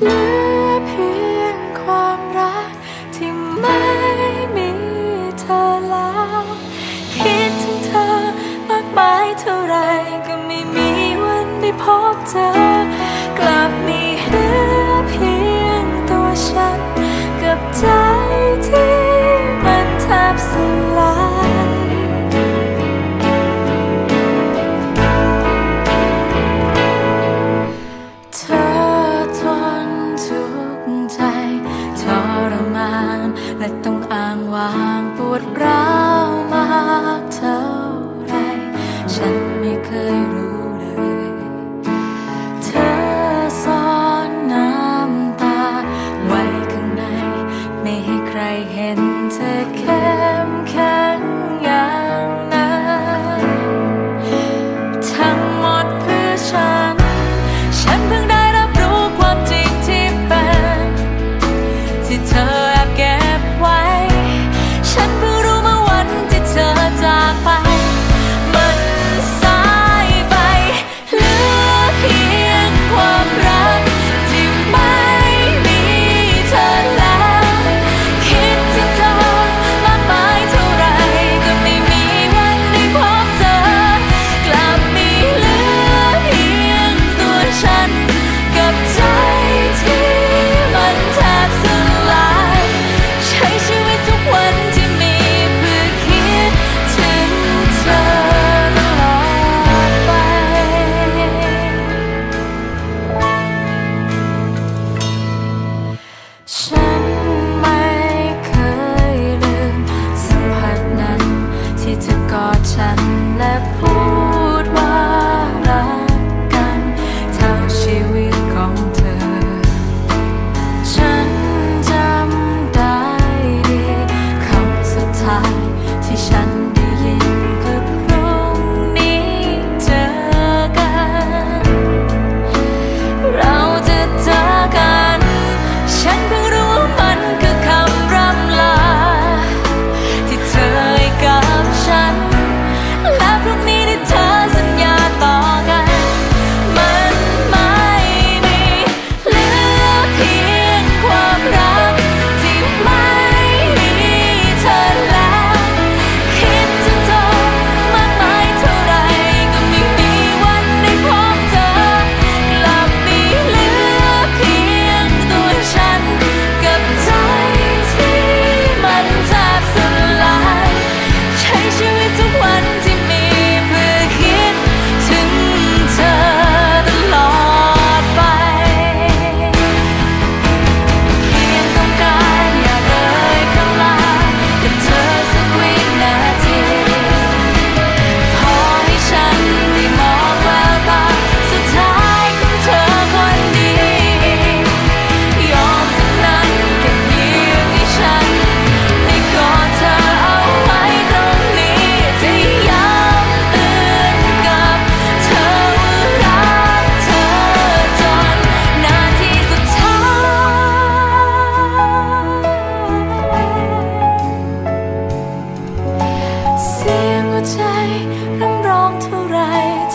เหลือเพียงความรักที่ไม่มีเธอแล้ว คิดถึงเธอมากมายเท่าไรก็ไม่มีวันไดพบเจอ และต้องอ้างวางปวดร้าว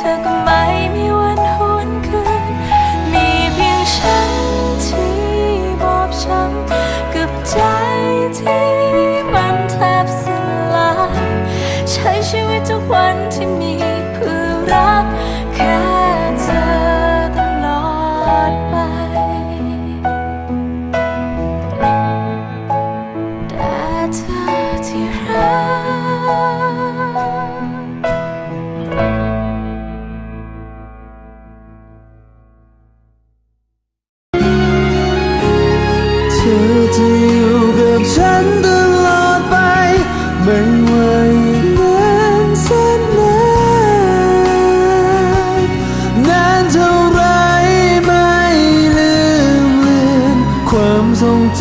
took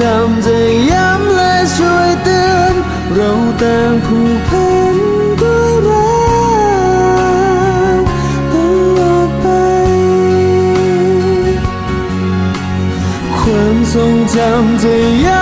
จำจะย้ำและช่วยเตือนเราต่างผูกพันด้วยรักตลอดไป ความทรงจำจะย้ำ